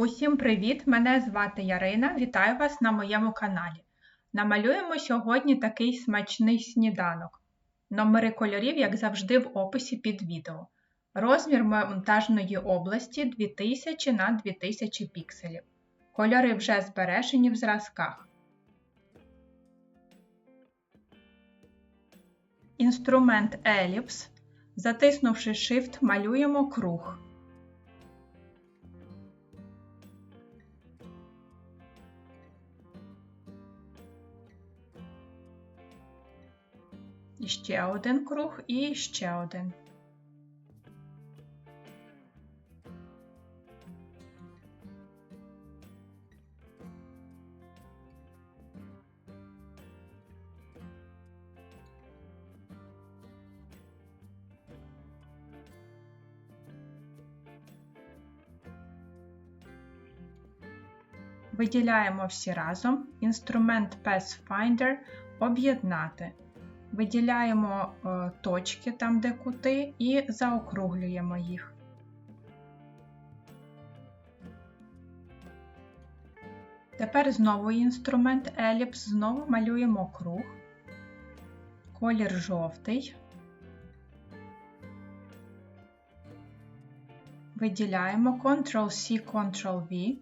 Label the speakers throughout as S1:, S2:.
S1: Усім привіт! Мене звати Ярина. Вітаю вас на моєму каналі. Намалюємо сьогодні такий смачний сніданок. Номери кольорів, як завжди, в описі під відео. Розмір монтажної області 2000 на 2000 пікселів. Кольори вже збережені в зразках. Інструмент еліпс. Затиснувши Shift, малюємо круг. Ще один круг і ще один. Виділяємо всі разом. Інструмент Pathfinder об'єднати. Виділяємо е, точки там, де кути, і заокруглюємо їх. Тепер знову інструмент еліпс, знову малюємо круг, колір жовтий, виділяємо Ctrl-C, Ctrl-V.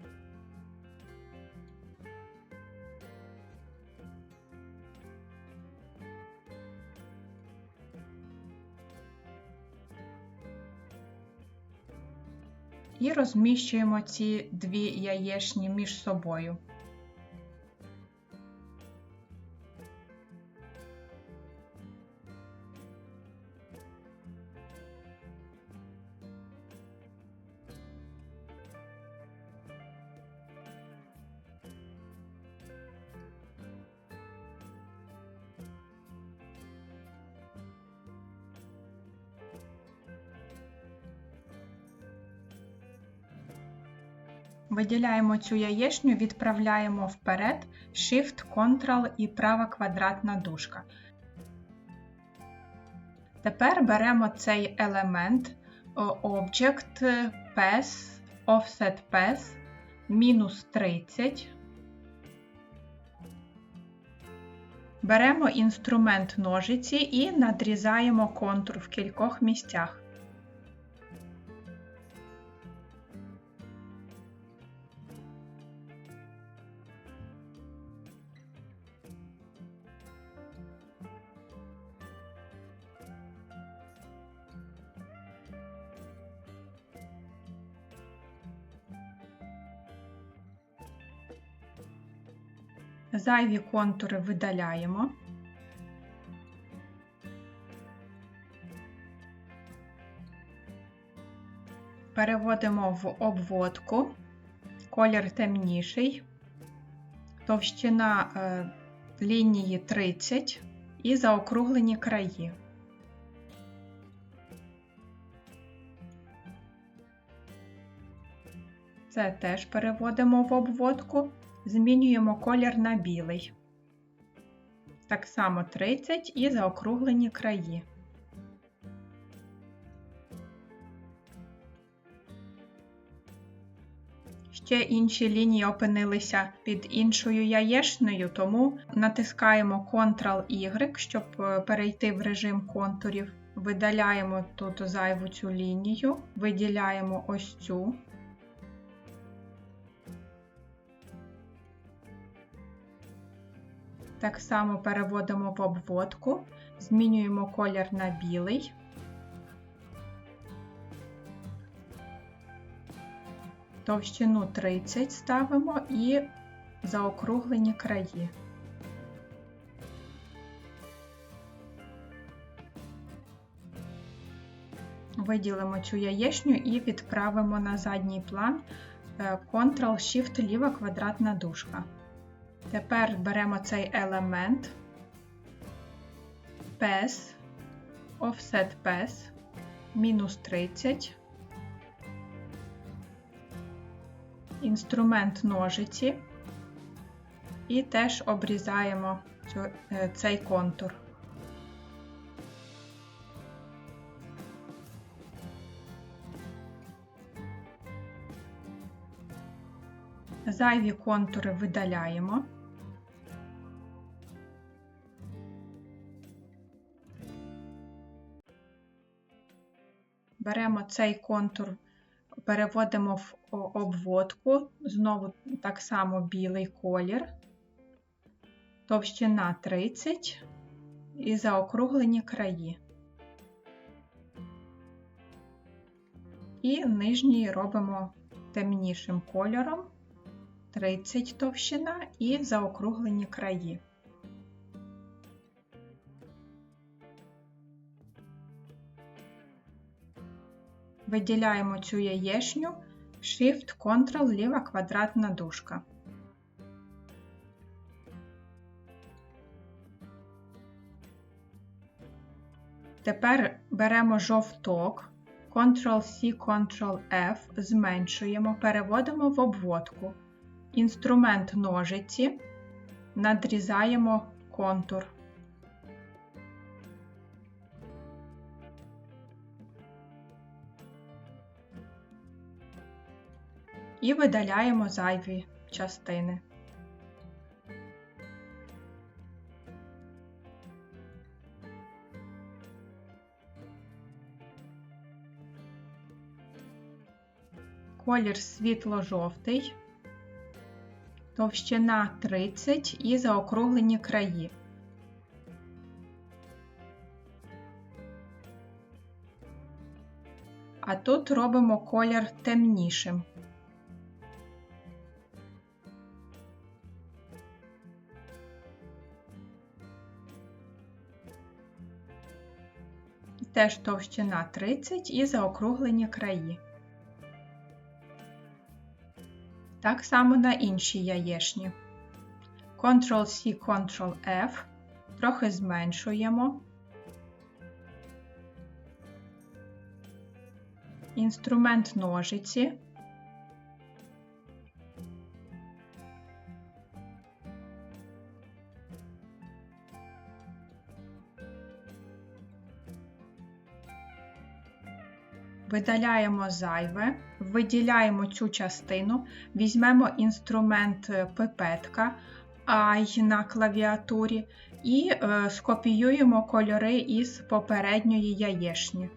S1: І розміщуємо ці дві яєчні між собою. Виділяємо цю яєчню, відправляємо вперед, Shift, Ctrl і права квадратна дужка. Тепер беремо цей елемент Object Path, Offset Path, мінус 30. Беремо інструмент ножиці і надрізаємо контур в кількох місцях. Зайві контури видаляємо. Переводимо в обводку, колір темніший, товщина е, лінії 30 і заокруглені краї. Це теж переводимо в обводку змінюємо колір на білий. Так само 30 і заокруглені краї. Ще інші лінії опинилися під іншою яєчнею, тому натискаємо Ctrl-Y, щоб е, перейти в режим контурів. Видаляємо тут зайву цю лінію, виділяємо ось цю. Так само переводимо в обводку, змінюємо колір на білий. Товщину 30 ставимо і заокруглені краї. Виділимо цю яєчню і відправимо на задній план Ctrl-Shift ліва квадратна дужка. Тепер беремо цей елемент. PES, Offset PES, мінус 30, інструмент ножиці. І теж обрізаємо е, цей контур. Зайві контури видаляємо. Беремо цей контур, переводимо в обводку, знову так само білий колір, товщина 30 і заокруглені краї. І нижній робимо темнішим кольором 30 товщина і заокруглені краї. Виділяємо цю яєшню Shift Ctrl ліва квадратна дужка. Тепер беремо жовток, Ctrl-C, Ctrl-F, зменшуємо, переводимо в обводку. Інструмент ножиці, надрізаємо контур. І видаляємо зайві частини. Колір світло-жовтий, товщина 30 і заокруглені краї. А тут робимо колір темнішим. Теж товщина 30 і заокруглені краї. Так само на інші яєчні. Ctrl-C, Ctrl-F. Трохи зменшуємо. Інструмент ножиці. Видаляємо зайве, виділяємо цю частину, візьмемо інструмент е, пипетка I на клавіатурі і е, скопіюємо кольори із попередньої яєшні.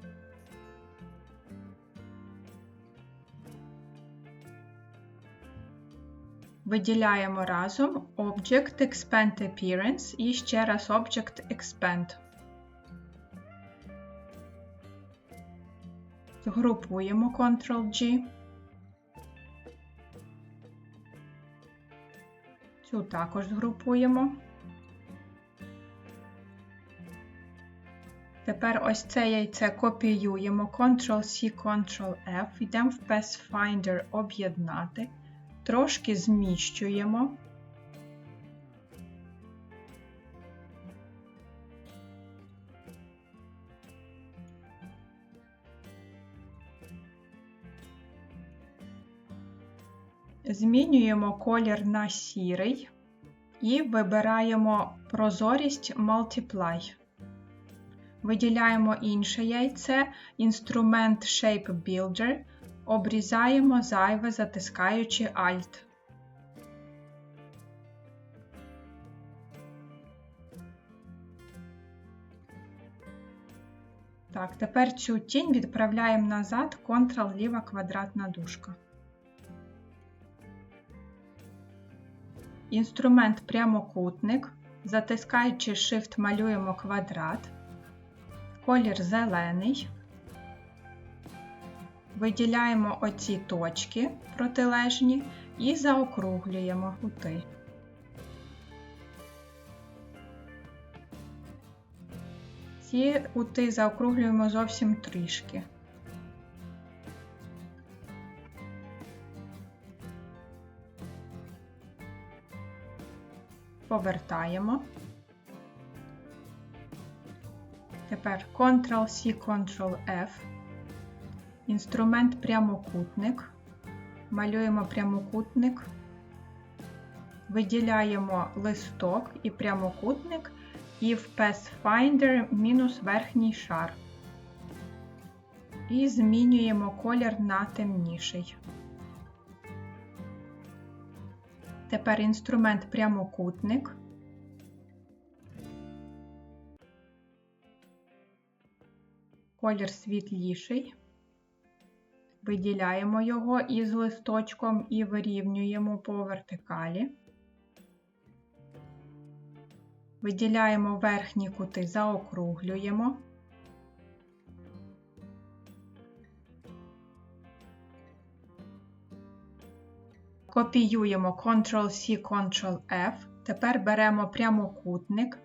S1: Виділяємо разом Object Expand Appearance і ще раз Object Expand. Групуємо Ctrl-G. Цю також згрупуємо. Тепер ось це яйце копіюємо Ctrl-C, Ctrl-F, йдемо в Pathfinder об'єднати, трошки зміщуємо. Змінюємо колір на сірий і вибираємо прозорість Multiply. Виділяємо інше яйце, інструмент Shape Builder, обрізаємо зайве, затискаючи Alt. Так, тепер цю тінь відправляємо назад, Ctrl ліва квадратна дужка. Інструмент прямокутник. Затискаючи Shift, малюємо квадрат, колір зелений. Виділяємо оці точки протилежні і заокруглюємо кути. Ці кути заокруглюємо зовсім трішки. Повертаємо. Тепер Ctrl-C, Ctrl-F, інструмент прямокутник, малюємо прямокутник, виділяємо листок і прямокутник, і в Pathfinder мінус верхній шар. І змінюємо колір на темніший. Тепер інструмент прямокутник. Колір світліший. Виділяємо його із листочком і вирівнюємо по вертикалі. Виділяємо верхні кути, заокруглюємо. Копіюємо Ctrl-C, Ctrl-F. Тепер беремо прямокутник.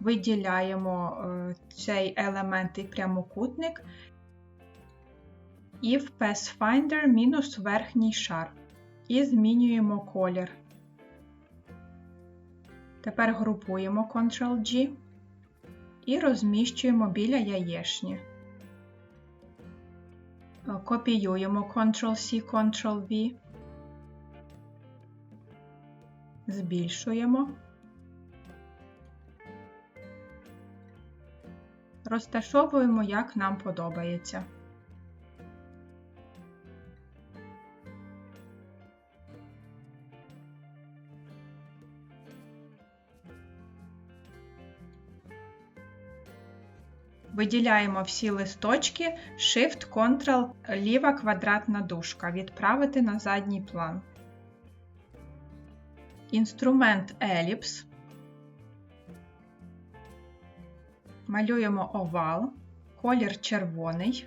S1: Виділяємо е, цей елемент і прямокутник і в Pathfinder мінус верхній шар. І змінюємо колір. Тепер групуємо Ctrl-G і розміщуємо біля яєчні. Копіюємо Ctrl-C, Ctrl-V, збільшуємо, розташовуємо, як нам подобається. Виділяємо всі листочки, Shift-Ctrl, ліва квадратна дужка. Відправити на задній план. Інструмент Еліпс. Малюємо овал, колір червоний.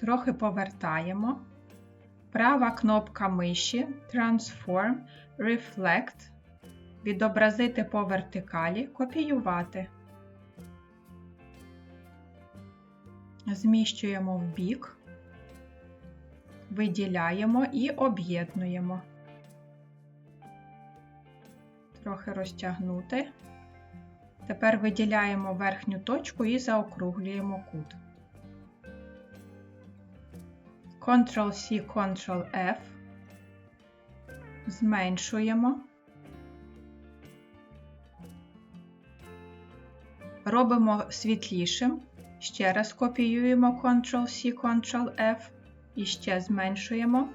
S1: Трохи повертаємо. Права кнопка миші Transform, Reflect відобразити по вертикалі, копіювати. Зміщуємо в бік, виділяємо і об'єднуємо. Трохи розтягнути. Тепер виділяємо верхню точку і заокруглюємо кут. Ctrl-C, Ctrl-F. Зменшуємо. Робимо світлішим. Ще раз копіюємо Ctrl-C, Ctrl-F і ще зменшуємо.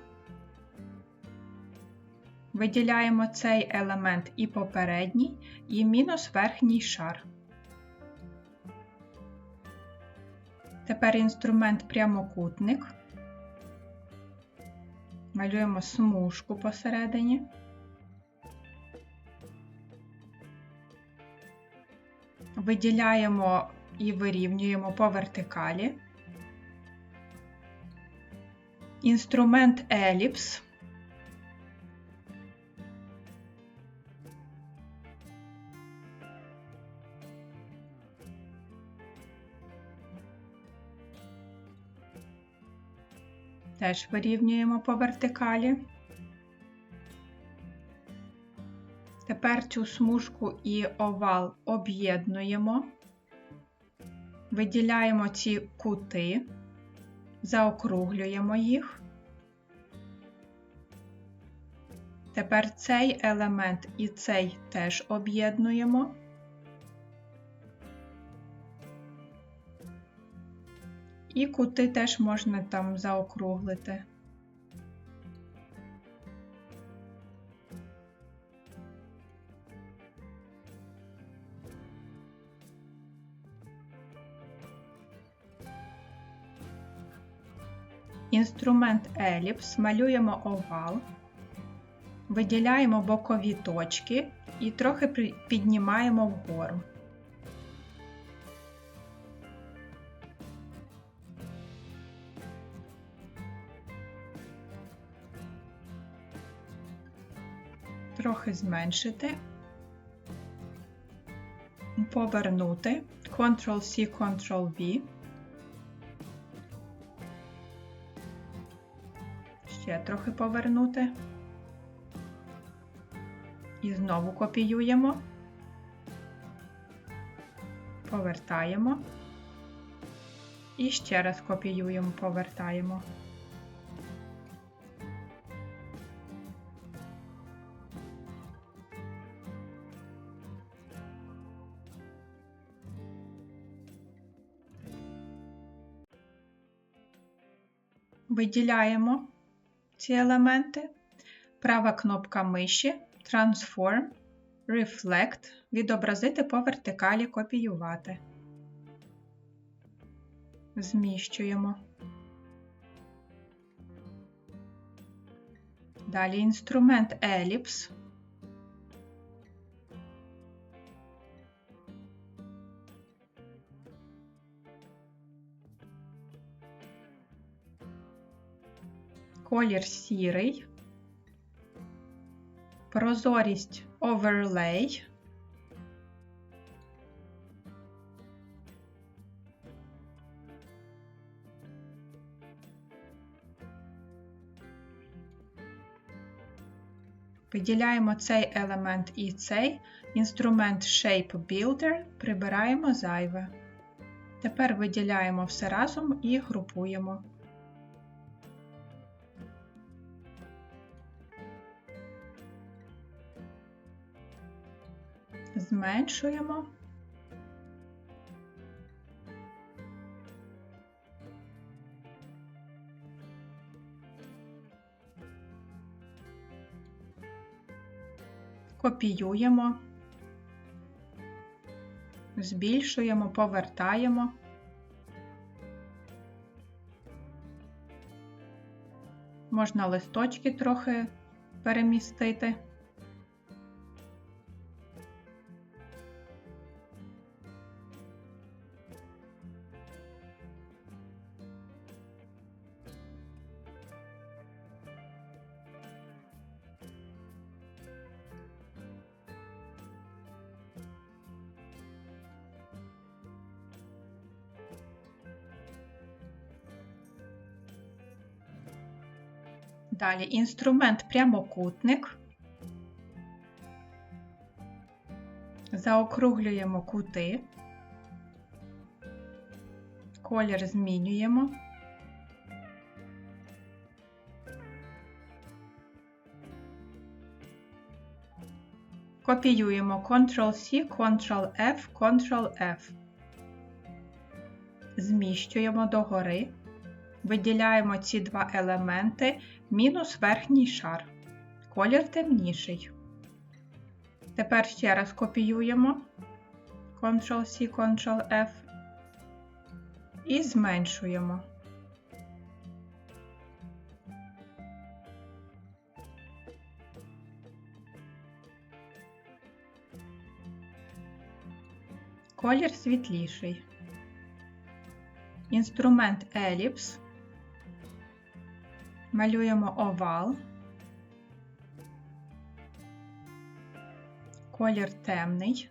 S1: Виділяємо цей елемент і попередній, і мінус верхній шар. Тепер інструмент прямокутник. Малюємо смужку посередині. Виділяємо і вирівнюємо по вертикалі. Інструмент еліпс. Теж вирівнюємо по вертикалі. Тепер цю смужку і овал об'єднуємо, виділяємо ці кути, заокруглюємо їх. Тепер цей елемент і цей теж об'єднуємо. І кути теж можна там заокруглити. Інструмент еліпс, малюємо овал, виділяємо бокові точки і трохи піднімаємо вгору. Трохи зменшити, повернути, Ctrl-C, Ctrl-V. ще трохи повернути. І знову копіюємо, повертаємо. І ще раз копіюємо, повертаємо. Виділяємо ці елементи. Права кнопка миші Transform, Reflect, відобразити по вертикалі, копіювати. Зміщуємо. Далі інструмент Ellipse. Колір сірий. Прозорість Overlay. Виділяємо цей елемент і цей. Інструмент Shape Builder прибираємо зайве. Тепер виділяємо все разом і групуємо. Зменшуємо. Копіюємо, збільшуємо, повертаємо. Можна листочки трохи перемістити. Далі інструмент прямокутник. Заокруглюємо кути, колір змінюємо. Копіюємо Ctrl-C, Ctrl-F, Ctrl-F. Зміщуємо догори. Виділяємо ці два елементи мінус верхній шар. Колір темніший. Тепер ще раз копіюємо Ctrl-C, Ctrl-F і зменшуємо. Колір світліший. Інструмент Ellipse. Малюємо овал. Колір темний.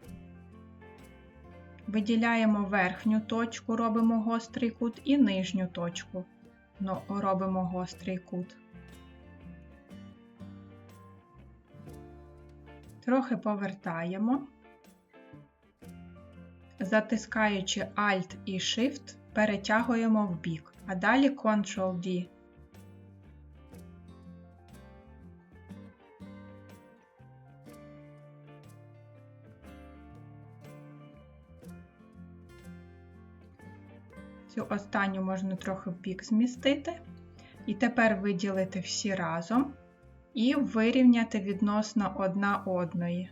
S1: Виділяємо верхню точку, робимо гострий кут і нижню точку. Ну, робимо гострий кут. Трохи повертаємо. Затискаючи Alt і Shift, перетягуємо в бік, а далі Ctrl-D. Останню можна трохи в бік змістити. І тепер виділити всі разом і вирівняти відносно одна одної.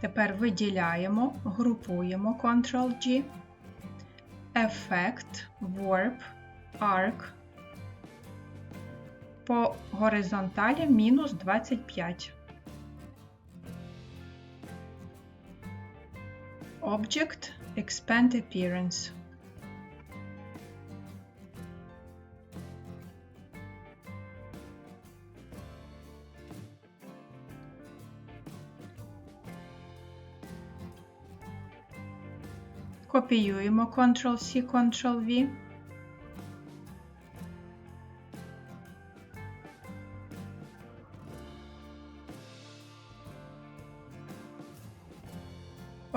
S1: Тепер виділяємо, групуємо Ctrl-G, Effect, Warp, Arc по горизонталі мінус 25. Object Expand Appearance. Kopiujemo Ctrl-C, Ctrl-V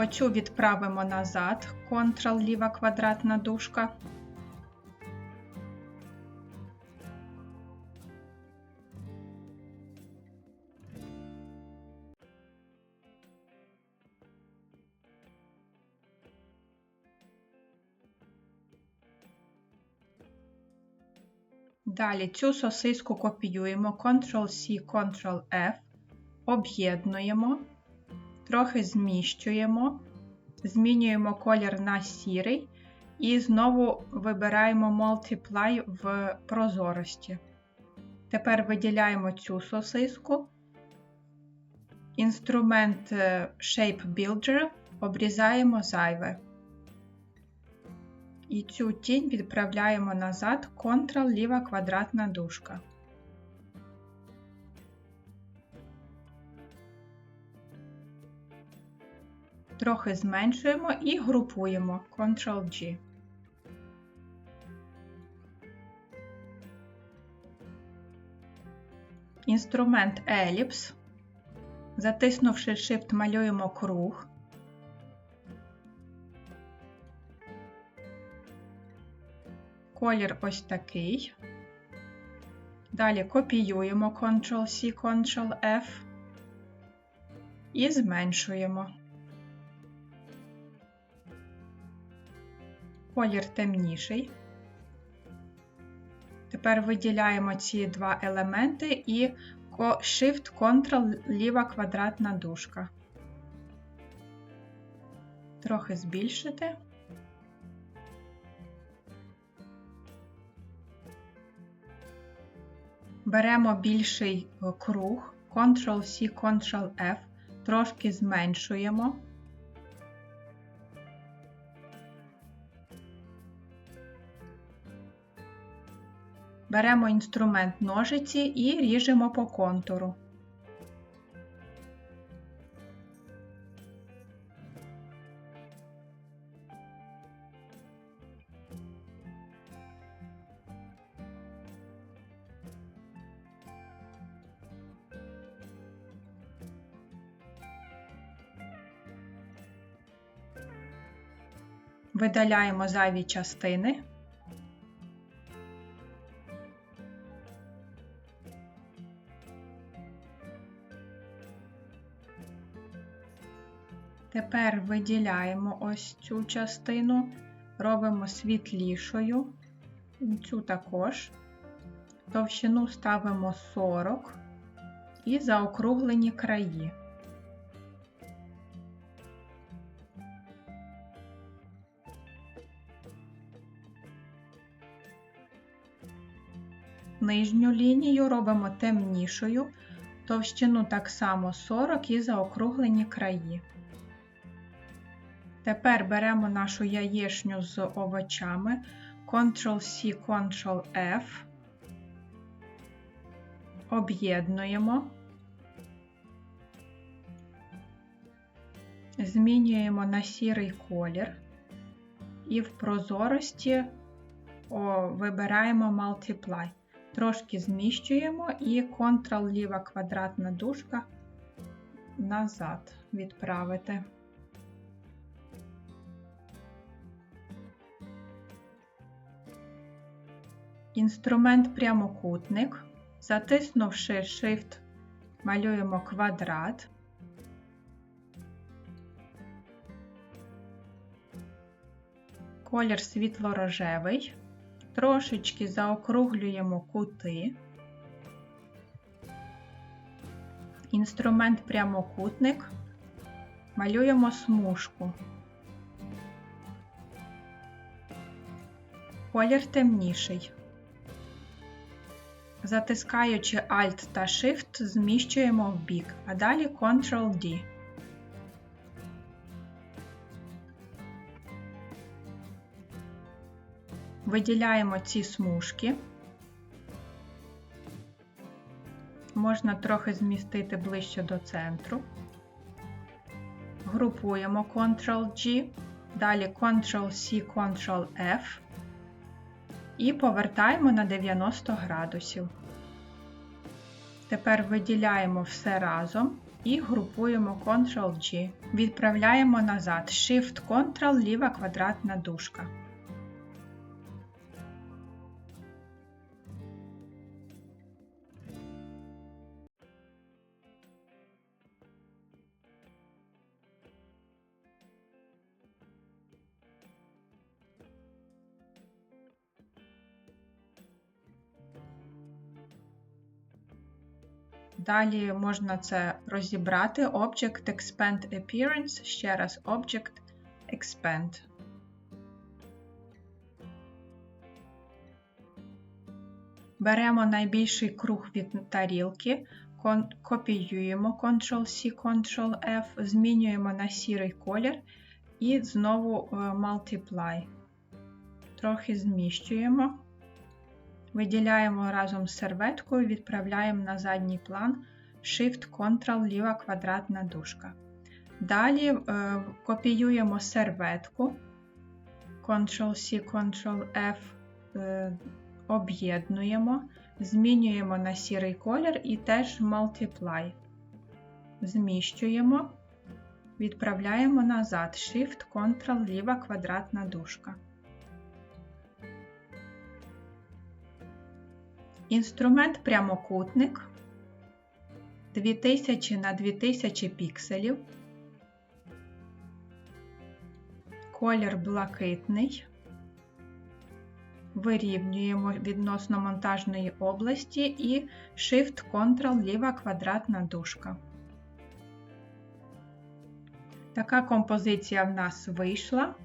S1: Тобто відправимо назад, Ctrl ліва квадратна дужка. Далі цю сосиску копіюємо Ctrl-C, Ctrl-F, об'єднуємо трохи зміщуємо, змінюємо колір на сірий і знову вибираємо Multiply в прозорості. Тепер виділяємо цю сосиску. Інструмент е, Shape Builder обрізаємо зайве. І цю тінь відправляємо назад Ctrl ліва квадратна дужка. Трохи зменшуємо і групуємо Ctrl-G. Інструмент Ellipse. Затиснувши Shift, малюємо круг. Колір ось такий. Далі копіюємо Ctrl-C, Ctrl-F і зменшуємо. Колір темніший. Тепер виділяємо ці два елементи і Shift-Ctrl ліва квадратна дужка. Трохи збільшити. Беремо більший круг, Ctrl-C, Ctrl-F, трошки зменшуємо. Беремо інструмент ножиці і ріжемо по контуру. Видаляємо зайві частини. Тепер виділяємо ось цю частину, робимо світлішою, цю також, товщину ставимо 40 і заокруглені краї. Нижню лінію робимо темнішою, товщину так само 40 і заокруглені краї. Тепер беремо нашу яєчню з овочами, Ctrl-C, Ctrl-F, об'єднуємо, змінюємо на сірий колір і в прозорості о, вибираємо Multiply. Трошки зміщуємо і Ctrl ліва квадратна дужка назад відправити. Інструмент прямокутник. Затиснувши Shift, малюємо квадрат. Колір світло-рожевий. Трошечки заокруглюємо кути. Інструмент прямокутник. Малюємо смужку. Колір темніший. Затискаючи Alt та Shift, зміщуємо в бік, а далі Ctrl-D. Виділяємо ці смужки. Можна трохи змістити ближче до центру. Групуємо Ctrl-G, далі Ctrl-C, Ctrl-F і повертаємо на 90 градусів. Тепер виділяємо все разом і групуємо Ctrl-G. Відправляємо назад Shift-Ctrl ліва квадратна дужка. Далі можна це розібрати. Object Expand Appearance, ще раз Object Expand. Беремо найбільший круг від тарілки, копіюємо Ctrl-C, Ctrl-F, змінюємо на сірий колір і знову е, Multiply. Трохи зміщуємо. Виділяємо разом з серветкою, відправляємо на задній план Shift-Ctrl ліва квадратна дужка. Далі е, копіюємо серветку Ctrl-C, Ctrl-F, е, об'єднуємо, змінюємо на сірий колір і теж Multiply. Зміщуємо, відправляємо назад Shift-Ctrl ліва квадратна дужка. Інструмент прямокутник 2000 на 2000 пікселів. Колір блакитний. Вирівнюємо відносно монтажної області і Shift-Ctrl ліва квадратна дужка. Така композиція в нас вийшла.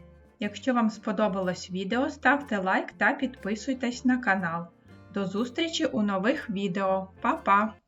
S1: Якщо вам сподобалось відео, ставте лайк та підписуйтесь на канал. До зустрічі у нових відео. Па-па!